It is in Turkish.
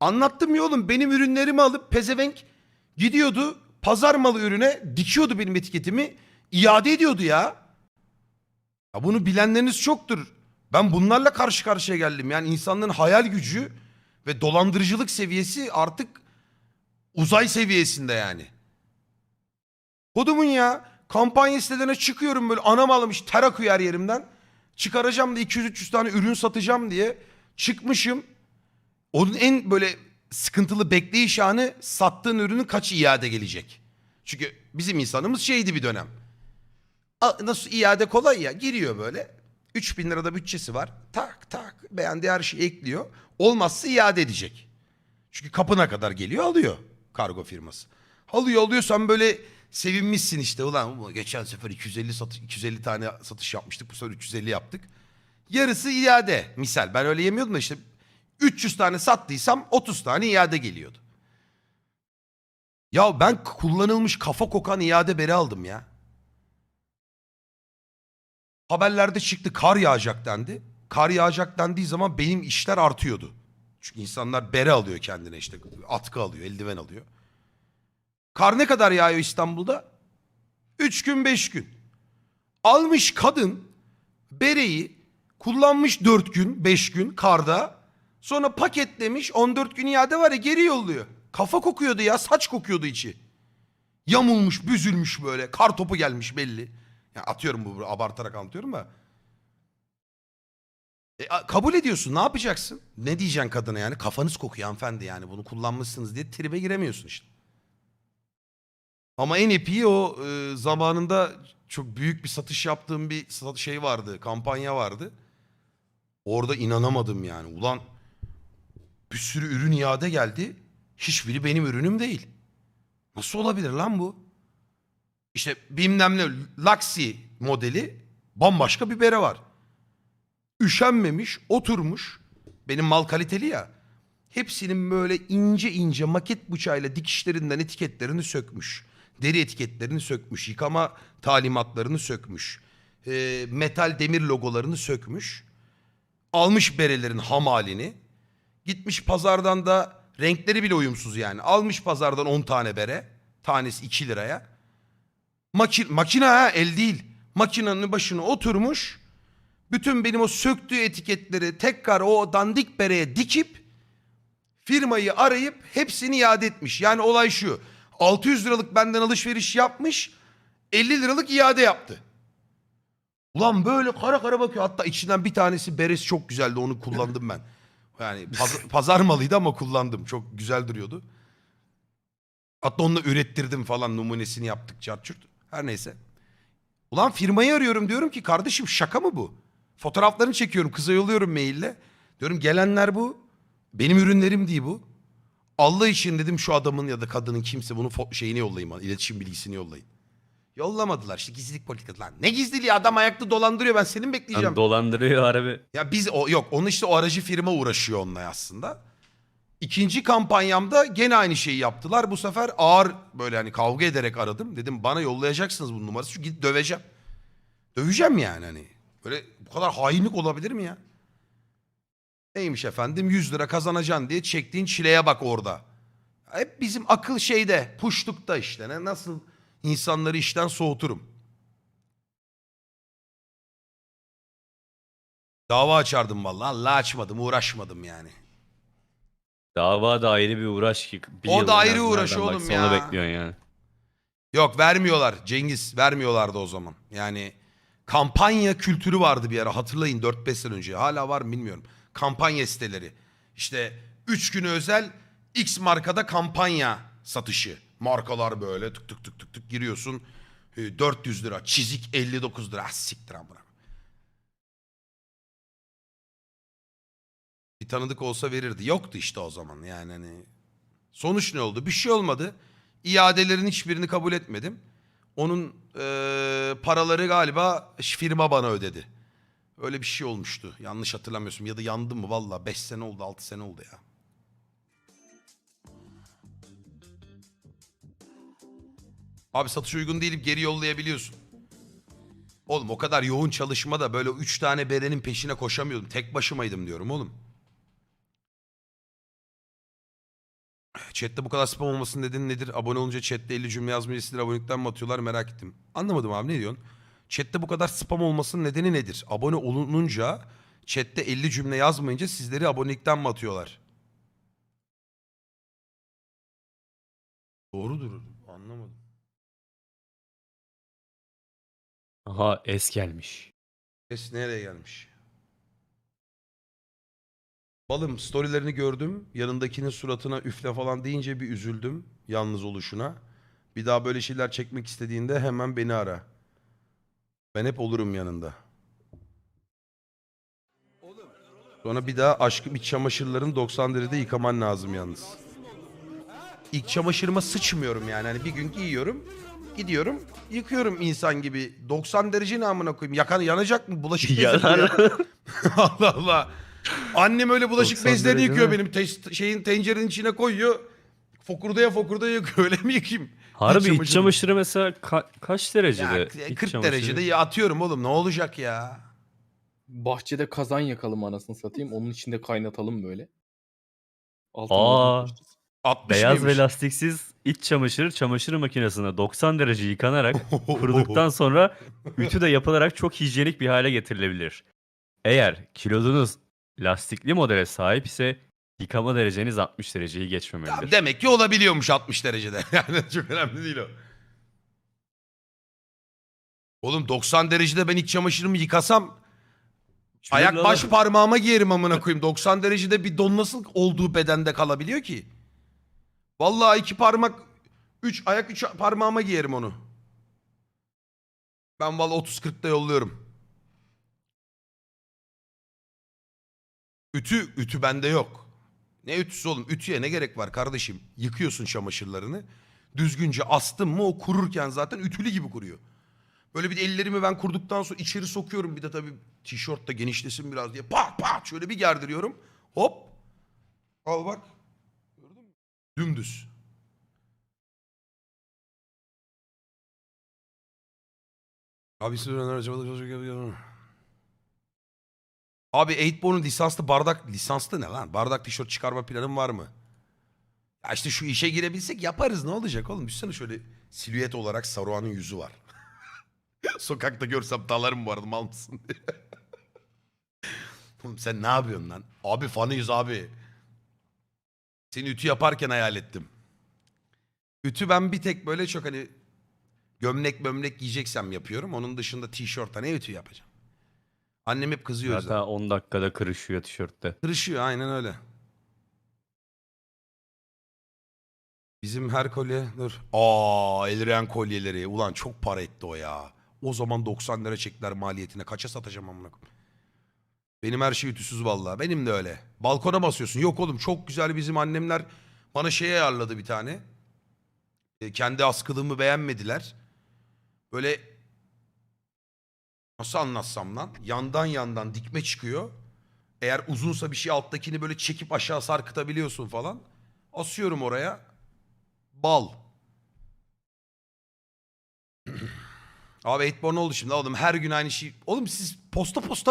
Anlattım ya oğlum benim ürünlerimi alıp pezevenk gidiyordu pazar malı ürüne dikiyordu benim etiketimi iade ediyordu ya. ya. Bunu bilenleriniz çoktur. Ben bunlarla karşı karşıya geldim. Yani insanların hayal gücü ve dolandırıcılık seviyesi artık uzay seviyesinde yani. Kodumun ya kampanya sitelerine çıkıyorum böyle anam ağlamış ter akıyor her yerimden. Çıkaracağım da 200-300 tane ürün satacağım diye çıkmışım. Onun en böyle sıkıntılı bekleyiş anı sattığın ürünün kaç iade gelecek. Çünkü bizim insanımız şeydi bir dönem. Nasıl iade kolay ya giriyor böyle. 3000 lirada bütçesi var. Tak tak beğendiği her şeyi ekliyor. Olmazsa iade edecek. Çünkü kapına kadar geliyor alıyor kargo firması. Alıyor alıyor sen böyle sevinmişsin işte. Ulan geçen sefer 250 satış, 250 tane satış yapmıştık. Bu sefer 350 yaptık. Yarısı iade. Misal ben öyle yemiyordum da işte 300 tane sattıysam 30 tane iade geliyordu. Ya ben kullanılmış kafa kokan iade beri aldım ya. Haberlerde çıktı kar yağacak dendi. Kar yağacak dendiği zaman benim işler artıyordu. Çünkü insanlar bere alıyor kendine işte atkı alıyor, eldiven alıyor. Kar ne kadar yağıyor İstanbul'da? Üç gün, beş gün. Almış kadın bereyi kullanmış dört gün, beş gün karda. Sonra paketlemiş 14 gün iade var ya geri yolluyor. Kafa kokuyordu ya saç kokuyordu içi. Yamulmuş, büzülmüş böyle. Kar topu gelmiş belli. Ya atıyorum bu abartarak anlatıyorum da. E, kabul ediyorsun ne yapacaksın? Ne diyeceksin kadına yani? Kafanız kokuyor hanımefendi yani bunu kullanmışsınız diye tribe giremiyorsun işte. Ama en epiği o e, zamanında çok büyük bir satış yaptığım bir şey vardı. Kampanya vardı. Orada inanamadım yani. Ulan bir sürü ürün iade geldi. Hiçbiri benim ürünüm değil. Nasıl olabilir lan bu? İşte bilmem ne Luxy modeli bambaşka bir bere var. Üşenmemiş, oturmuş. Benim mal kaliteli ya. Hepsinin böyle ince ince maket bıçağıyla dikişlerinden etiketlerini sökmüş. Deri etiketlerini sökmüş. Yıkama talimatlarını sökmüş. Ee, metal demir logolarını sökmüş. Almış berelerin ham halini. Gitmiş pazardan da renkleri bile uyumsuz yani. Almış pazardan 10 tane bere. Tanesi 2 liraya. Maki, makine ha el değil. Makinenin başına oturmuş. Bütün benim o söktüğü etiketleri tekrar o dandik bereye dikip firmayı arayıp hepsini iade etmiş. Yani olay şu. 600 liralık benden alışveriş yapmış. 50 liralık iade yaptı. Ulan böyle kara kara bakıyor. Hatta içinden bir tanesi beresi çok güzeldi. Onu kullandım ben. Yani paz- pazar malıydı ama kullandım. Çok güzel duruyordu. Hatta onunla ürettirdim falan numunesini yaptık çarçurt. Her neyse. Ulan firmayı arıyorum diyorum ki kardeşim şaka mı bu? Fotoğraflarını çekiyorum kıza yolluyorum maille. Diyorum gelenler bu. Benim ürünlerim değil bu. Allah için dedim şu adamın ya da kadının kimse bunun fo- şeyini yollayın bana. iletişim bilgisini yollayın. Yollamadılar işte gizlilik politikası lan. Ne gizliliği adam ayakta dolandırıyor ben senin bekleyeceğim. Lan dolandırıyor harbi. Ya biz o yok onu işte o aracı firma uğraşıyor onunla aslında. İkinci kampanyamda gene aynı şeyi yaptılar. Bu sefer ağır böyle hani kavga ederek aradım. Dedim bana yollayacaksınız bu numarası çünkü gidip döveceğim. Döveceğim yani hani. Böyle bu kadar hainlik olabilir mi ya? Neymiş efendim 100 lira kazanacaksın diye çektiğin çileye bak orada. Hep bizim akıl şeyde puşlukta işte. Ne, nasıl insanları işten soğuturum. Dava açardım vallahi. Allah açmadım uğraşmadım yani. Dava da ayrı bir uğraş ki. Bir O yıl da en ayrı azından uğraş oğlum baksan ya. Bekliyorsun yani. Yok vermiyorlar Cengiz vermiyorlardı o zaman. Yani kampanya kültürü vardı bir ara hatırlayın 4-5 sene önce. Hala var mı bilmiyorum. Kampanya siteleri. İşte 3 günü özel X markada kampanya satışı. Markalar böyle tık tık tık tık tık giriyorsun. E, 400 lira çizik 59 lira. Ah, siktir amına. Bir tanıdık olsa verirdi. Yoktu işte o zaman yani hani. Sonuç ne oldu? Bir şey olmadı. İadelerin hiçbirini kabul etmedim. Onun eee, paraları galiba firma bana ödedi. Öyle bir şey olmuştu. Yanlış hatırlamıyorsun. Ya da yandım mı? Valla 5 sene oldu 6 sene oldu ya. Abi satış uygun değilip geri yollayabiliyorsun. Oğlum o kadar yoğun çalışmada böyle 3 tane berenin peşine koşamıyordum. Tek başımaydım diyorum oğlum. Chat'te bu kadar spam olmasının nedeni nedir? Abone olunca chat'te 50 cümle yazmayı abonelikten mi atıyorlar merak ettim. Anlamadım abi ne diyorsun? Chat'te bu kadar spam olmasının nedeni nedir? Abone olununca chat'te 50 cümle yazmayınca sizleri abonelikten mi atıyorlar? Doğrudur. Anlamadım. Aha es gelmiş. Es nereye gelmiş? Balım storylerini gördüm. Yanındakinin suratına üfle falan deyince bir üzüldüm. Yalnız oluşuna. Bir daha böyle şeyler çekmek istediğinde hemen beni ara. Ben hep olurum yanında. Sonra bir daha aşkım iç çamaşırlarını 90 derecede yıkaman lazım yalnız. İlk çamaşırıma sıçmıyorum yani. Hani bir gün giyiyorum, gidiyorum, yıkıyorum insan gibi. 90 derece ne amına koyayım? Yakan yanacak mı? Bulaşık bezi Yanar. ya. Allah Allah. Annem öyle bulaşık 90 bezlerini derece yıkıyor mi? benim te- şeyin tencerenin içine koyuyor. Fokurdaya fokurdaya yıkıyor. Öyle mi yıkayayım? Harbi İç çamaşırı- çamaşırı mesela ka- kaç derecede? Ya, iç 40 çamaşırı? derecede ya atıyorum oğlum ne olacak ya? Bahçede kazan yakalım anasını satayım. Onun içinde kaynatalım böyle. Altına Aa. bakmışız. 60 Beyaz mıymış? ve lastiksiz iç çamaşır çamaşır makinesinde 90 derece yıkanarak kuruduktan sonra ütü de yapılarak çok hijyenik bir hale getirilebilir. Eğer kilodunuz lastikli modele sahip ise yıkama dereceniz 60 dereceyi Ya geçmemelidir. demek ki olabiliyormuş 60 derecede. Yani çok önemli değil o. Oğlum 90 derecede ben iç çamaşırımı yıkasam ayak baş parmağıma giyerim amına koyayım. 90 derecede bir don nasıl olduğu bedende kalabiliyor ki? Vallahi iki parmak, üç ayak üç parmağıma giyerim onu. Ben vallahi 30-40'da yolluyorum. Ütü, ütü bende yok. Ne ütüsü oğlum? Ütüye ne gerek var kardeşim? Yıkıyorsun çamaşırlarını. Düzgünce astın mı o kururken zaten ütülü gibi kuruyor. Böyle bir ellerimi ben kurduktan sonra içeri sokuyorum. Bir de tabii tişört de genişlesin biraz diye. Pat pat şöyle bir gerdiriyorum. Hop. Al bak. Dümdüz. Abi siz öğrenler acaba Abi 8born'un lisanslı bardak lisanslı ne lan? Bardak tişört çıkarma planın var mı? Ya işte şu işe girebilsek yaparız ne olacak oğlum? Düşünsene şöyle silüet olarak Saruhan'ın yüzü var. Sokakta görsem dalarım bu arada mal mısın diye. Oğlum sen ne yapıyorsun lan? Abi fanıyız abi. Seni ütü yaparken hayal ettim. Ütü ben bir tek böyle çok hani gömlek mömlek giyeceksem yapıyorum. Onun dışında tişörtte ne ütü yapacağım? Annem hep kızıyor. o yüzden. Zaten 10 dakikada kırışıyor tişörtte. Kırışıyor aynen öyle. Bizim her kolye dur. Aa Elren kolyeleri. Ulan çok para etti o ya. O zaman 90 lira çektiler maliyetine. Kaça satacağım amına koyayım? Benim her şey ütüsüz vallahi. Benim de öyle. Balkona basıyorsun. Yok oğlum çok güzel bizim annemler bana şey ayarladı bir tane. E, kendi askılığımı beğenmediler. Böyle nasıl anlatsam lan? Yandan yandan dikme çıkıyor. Eğer uzunsa bir şey alttakini böyle çekip aşağı sarkıtabiliyorsun falan. Asıyorum oraya. Bal. Abi 8born oldu şimdi oğlum her gün aynı şey. Oğlum siz posta posta